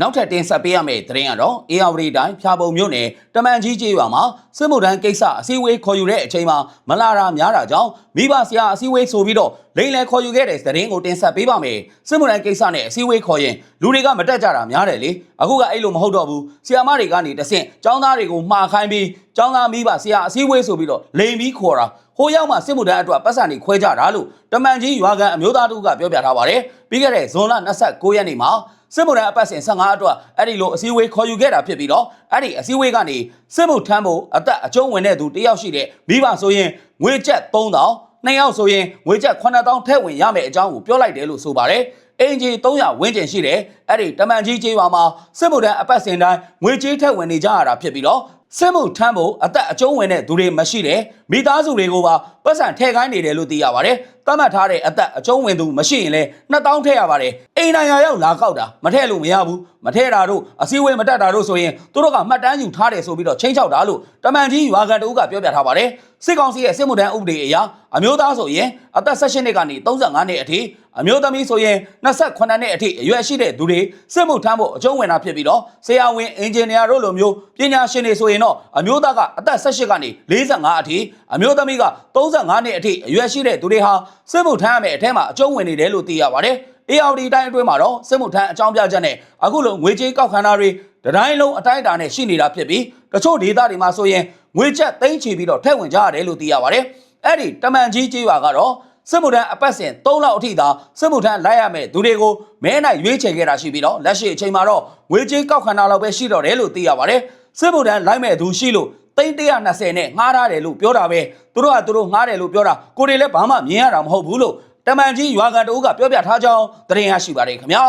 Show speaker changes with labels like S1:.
S1: နောက်ထပ်တင်ဆက်ပေးရမယ့်သတင်းကတော့အေယာဝတီတိုင်းဖြာပုံမြို့နယ်တမန်ကြီးကျေးရွာမှာစစ်မှုထမ်းကိစ္စအစည်းအဝေးခေါ်ယူတဲ့အချိန်မှာမလာတာများတာကြောင့်မိဘဆရာအစည်းအဝေးဆိုပြီးတော့ လိန်လယ်ခေါ်ယူခဲ့တဲ့သတင်းကိုတင်ဆက်ပေးပါမယ်စစ်မှုထမ်းကိစ္စနဲ့အစည်းအဝေးခေါ်ရင်လူတွေကမတက်ကြတာများတယ်လေအခုကအဲ့လိုမဟုတ်တော့ဘူးဆရာမတွေကနေတဆင့်ចောင်းသားတွေကိုမှားခိုင်းပြီးចောင်းသားမိဘဆရာအစည်းအဝေးဆိုပြီးတော့လိန်ပြီးခေါ်တာဟိုရောက်မှစစ်မှုထမ်းအတွက်ပတ်စံတွေခွဲကြတာလို့တမန်ကြီးရွာကန်အမျိုးသားတို့ကပြောပြထားပါတယ်ပြီးခဲ့တဲ့ဇွန်လ29ရက်နေ့မှာစစ်မှုထမ်းအပတ်စဉ်15အတွက်အဲ့ဒီလိုအစည်းအဝေးခေါ်ယူခဲ့တာဖြစ်ပြီးတော့အဲ့ဒီအစည်းအဝေးကနေစစ်မှုထမ်းဖို့အသက်အကျုံးဝင်တဲ့သူတယောက်ရှိတဲ့မိဘဆိုရင်ငွေကျပ်3000 နှစ်ယောက်ဆိုရင်ငွေကျပ်9000ထည့်ဝင်ရမယ်အကြောင်းကိုပြောလိုက်တယ်လို့ဆိုပါတယ် အင်ဂျီ300ဝန်းကျင်ရှိတယ်အဲ့ဒီတမန်ကြီးကျေးရွာမှာစစ်မှုထမ်းအပတ်စဉ်တိုင်းငွေကြေးထည့်ဝင်နေကြရတာဖြစ်ပြီးတော့စစ်မှုထမ်းဖို့အသက်အကျုံးဝင်တဲ့သူတွေမရှိတယ်မိသားစုတွေကိုပါပတ်စံထည့်ခိုင်းနေတယ်လို့သိရပါတယ်သတ်မှတ်ထားတဲ့အသက်အကျုံးဝင်သူမရှိရင်လည်း2000ထည့်ရပါတယ်အိမ်နိုင်ရာရောက်လာကောက်တာမထည့်လို့မရဘူးမထည့်တာတို့အစည်းအဝေးမတက်တာတို့ဆိုရင်သူတို့ကမှတ်တမ်းယူထားတယ်ဆိုပြီးတော့ချင်းချောက်တာလို့တမန်ကြီးရွာကန်တဦးကပြောပြထားပါတယ်စစ်ကောင်စီရဲ့စစ်မှုထမ်းဥပဒေအရအမျိုးသားဆိုရင်အသက်16နှစ်ကနေ35နှစ်အထိ အမျိုးသမီးဆိုရင်28နှစ်အထိအရွယ်ရှိတဲ့သူတွေစစ်မှုထမ်းဖို့အကျုံးဝင်တာဖြစ်ပြီးတော့ဆရာဝန်အင်ဂျင်နီယာတို့လိုမျိုးပညာရှင်တွေဆိုရင်တော့အမျိုးသားကအသက်18ကနေ45အထိအမျိုးသမီးက35နှစ်အထိအရွယ်ရှိတဲ့သူတွေဟာစစ်မှုထမ်းရမယ့်အထက်မှာအကျုံးဝင်နေတယ်လို့သိရပါတယ်။ ARD တိုင်းအတွင်းမှာတော့စစ်မှုထမ်းအကြောင်းပြချက်နဲ့အခုလိုငွေကြေးကောက်ခံတာတွေတတိုင်းလုံးအတိုင်းအတာနဲ့ရှိနေတာဖြစ်ပြီးတချို့ဒေသတွေမှာဆိုရင်ငွေကျပ်သိန်းချီပြီးတော့ထည့်ဝင်ကြရတယ်လို့သိရပါတယ်။အဲ့ဒီတမန်ကြီးကြီးရွာကတော့ စစ်မှုထမ်းအပတ်စဉ်3လောက်အထိသာစစ်မှုထမ်းလိုက်ရမယ်သူတွေကိုမဲနိုင်ရွေးချယ်ခဲ့တာရှိပြီးတော့လက်ရှိအချိန်မှာတော့ငွေကြေးကောက်ခံတာလောက်ပဲရှိတော့တယ်လို့သိရပါတယ်။စစ်မှုထမ်းလိုက်မဲ့သူရှိလို့သိန်း120နဲ့ငှားထားတယ်လို့ပြောတာပဲသူတို့ကသူတို့ငှားတယ်လို့ပြောတာကိုတွေလည်းဘာမှမြင်ရတာမဟုတ်ဘူးလို့တမန်ကြီးရွာကန်တအုပ်ကပြောပြထားကြောင်းသတင်းရရှိပါတယ်ခင်ဗျာ